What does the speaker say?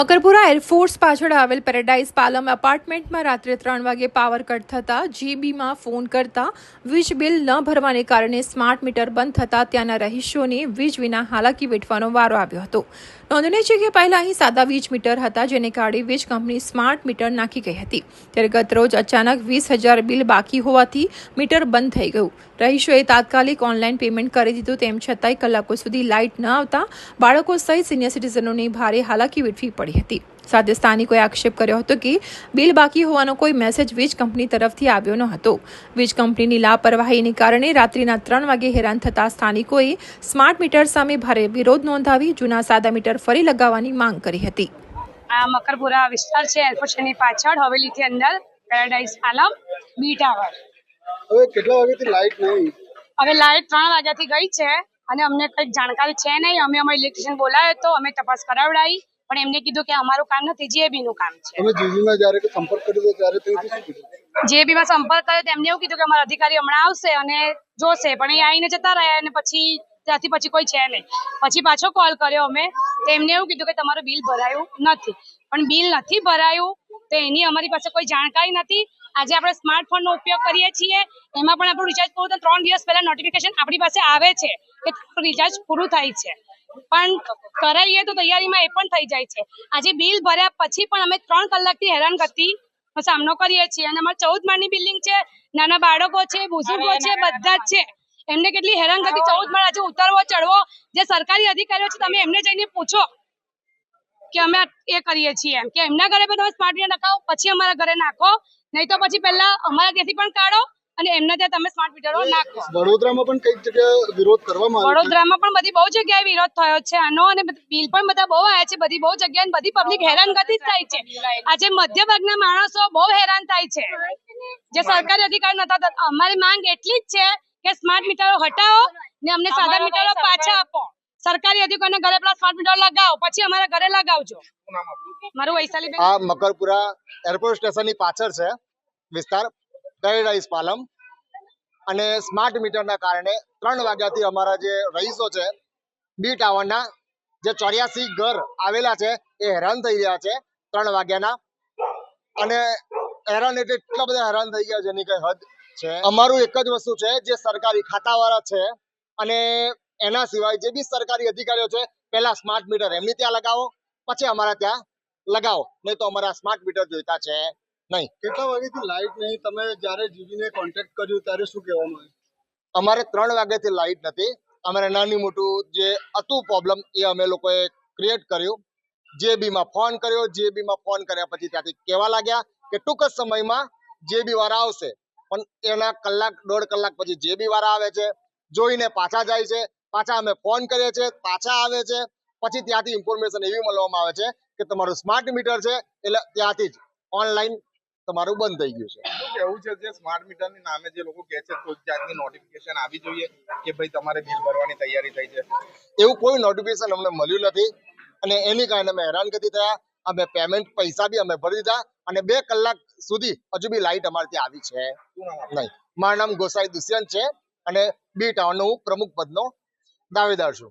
Makarpura air force પાછળ આવેલ paradise Palam એપાર્ટમેન્ટમાં રાત્રે ત્રણ વાગે પાવર કટ થતાં જીબીમાં ફોન કરતા વીજ બિલ ન ભરવાને કારણે સ્માર્ટ મીટર બંધ થતાં ત્યાંના રહીશોને વીજ વિના હાલાકી વેઠવાનો વારો આવ્યો હતો. નોંધનીય છે કે પહેલા અહીં સાદા વીજ મીટર હતા, જેને કારણે વીજ કંપની સ્માર્ટ મીટર નાખી ગઈ હતી. ત્યારે ગતરોજ અચાનક વીસ હજાર બિલ બાકી હોવાથી મીટર બંધ થઈ ગયું. રહીશોએ તાત્કાલિક ઓનલાઈન પેમેન્ટ કરી દીધું, તેમ છતાંય કલાકો સુધી લાઇટ ન આવતા બાળકો સહિત સિનિયર સિટીઝનોની ભારે હાલાકી વેઠવી પડી. હતી. સાથે સ્થાનિકોએ આક્ષેપ કર્યો હતો કે બિલ બાકી હોવાનો કોઈ મેસેજ વીજ કંપની તરફથી આવ્યો ન હતો. વીજ કંપનીની લાપરવાહીને કારણે રાત્રિના ત્રણ વાગે હેરાન થતા સ્થાનિકોએ સ્માર્ટ મીટર સામે ભારે વિરોધ નોંધાવી જૂના સાદા મીટર ફરી લગાવવાની માંગ કરી હતી. આ મકરપુરા વિસ્તાર છે એરપોર્ટની પાછળ હવેલીથી અંદર પેરાડાઇઝ આલમ બી ટાવર. હવે કેટલા વાગ્યાથી લાઈટ નહીં? હવે લાઇટ ત્રણ વાગ્યાથી ગઈ છે અને અમને કંઈક જાણકારી છે નહીં. અમે અમારા ઇલેક્ટ્રિશિયન બોલાવ્યો તો અમે તપાસ કરાવડાવી પણ એમને કીધું કે અમારું કામ નથી જીએબી નું કામ છે. તમે જ્યારે સંપર્ક કર્યો ત્યારે ત્યાંથી શું કીધું? જીએબી માં સંપર્ક કર્યો તો એમને એવું કીધું કે અમારા અધિકારી હમણાં આવશે અને જોશે પણ એ આવીને જતા રહ્યા અને પછી ત્યાંથી પછી કોઈ છે નહીં. પછી પાછો કોલ કર્યો અમે તો એમને એવું કીધું કે તમારું બિલ ભરાયું નથી. પણ બિલ નથી ભરાયું તો એની અમારી પાસે કોઈ જાણકારી નથી. આજે આપણે સ્માર્ટફોન નો ઉપયોગ કરીએ છીએ એમાં પણ આપણું રિચાર્જ પૂરું તો ત્રણ દિવસ પહેલા નોટિફિકેશન આપણી પાસે આવે છે કે રિચાર્જ પૂરું થાય છે. પણ કરાઈએ તો તૈયારીમાં એ પણ થઈ જાય છે. આજે બિલ ભર્યા પછી પણ અમે ત્રણ કલાકથી હેરાનગતિ કરતી સામનો કરીએ છીએ. અને અમારે ચૌદ માળની બિલ્ડિંગ છે નાના બાળકો છે બુઝુર્ગો છે બધા જ છે. એમને કેટલી હેરાન કરતી ચૌદ માળ આજે ઉતરવો ચડવો જે સરકારી અધિકારીઓ છે તમે એમને જઈને પૂછો કે અમે એ કરીએ છીએ એમ. કે એમના ઘરે પણ તમે સ્માર્ટ મીટર નખાવો પછી અમારા ઘરે નાખો. નહીં તો પછી પહેલા અમારા ત્યાંથી પણ કાઢો. અને એમના ત્યાં તમે સ્માર્ટ મીટરો નાખો. વડોદરામાં પણ કંઈક જગ્યાએ વિરોધ કરવામાં આવ્યો વડોદરામાં પણ બધી બહુ જગ્યાએ વિરોધ થયો છે. આનો અને બિલ પણ બધા બહુ આવ્યા છે. બધી બહુ જગ્યાએ બધી પબ્લિક હેરાનગતિ જ થાય છે. આજે મધ્ય વર્ગના માણસો બહુ હેરાન થાય છે. જે સરકારી અધિકારી નતા અમારી માંગ એટલી જ છે કે સ્માર્ટ મીટરો હટાવો ને અમને સાદા મીટરો પાછા આપો. સરકારી અધિકારીને ઘરે પેલા સ્માર્ટ મીટર લગાવો. પછી અમારા ઘરે લગાવજો. મારું વૈશાલી આ મકરપુરા એરપોર્ટ સ્ટેશનની પાછળ છે વિસ્તાર. પેરેડાઇઝ પાલમ. અને સ્માર્ટ મીટરના કારણે ત્રણ વાગ્યાથી અમારા જે રહીશો છે બી ટાવરના જે ચોર્યાસી ઘર આવેલા છે, એ હેરાન થઈ રહ્યા છે ત્રણ વાગ્યાના. અને હેરાન એટલે એટલા બધા હેરાન થઈ ગયા જેની કઈ હદ છે. અમારું એક જ વસ્તુ છે, જે સરકારી ખાતાવાળા છે, અને એના સિવાય જે બી સરકારી અધિકારીઓ છે, પહેલા સ્માર્ટ મીટર એમની ત્યાં લગાવો, પછી અમારા ત્યાં લગાવો, નહીં તો અમારા સ્માર્ટ મીટર જોઈતા છે. નહીં. કેટલા વાગ્યાથી લાઈટ નહીં? તમે જ્યારે જીવીને કોન્ટેક્ટ કર્યું ત્યારે શું કહેવામાં આવ્યું? અમારે ત્રણ વાગ્યાથી લાઈટ નથી. અમારે નાની મોટું જે હતું પ્રોબ્લેમ એ અમે લોકોએ ક્રિએટ કર્યું. જેબીમાં ફોન કર્યો. જેબીમાં ફોન કર્યા પછી ત્યાંથી કહેવા લાગ્યા કે ટૂંક જ સમયમાં JB વાળા આવશે. પણ એના કલાક દોઢ કલાક પછી JB વાળા આવે છે જોઈને પાછા જાય છે. પાછા અમે ફોન કરીએ છીએ પાછા આવે છે. પછી ત્યાંથી ઇન્ફોર્મેશન એવી મળવામાં આવે છે કે તમારું સ્માર્ટ મીટર છે એટલે ત્યાંથી જ ઓનલાઈન તમારું બંધ થઈ ગયું છે. શું કેવું છે જે સ્માર્ટ મીટરની નામે જે લોકો કહે છે કોઈ જાતની નોટિફિકેશન આવી જોઈએ કે ભાઈ તમારે બિલ ભરવાની તૈયારી થઈ છે? એવું કોઈ નોટિફિકેશન અમને મળ્યું નથી અને એની કારણે અમે હેરાનગતિ થયા. અમે પેમેન્ટ પૈસા બી અમે ભરી દીધા અને બે કલાક સુધી હજુ બી લાઈટ અમારે ત્યાં આવી છે? નહીં. મારું નામ ગોસાઈ દુષ્યંત છે અને બી ટાઉનનો હું પ્રમુખ પદનો દાવેદાર છું.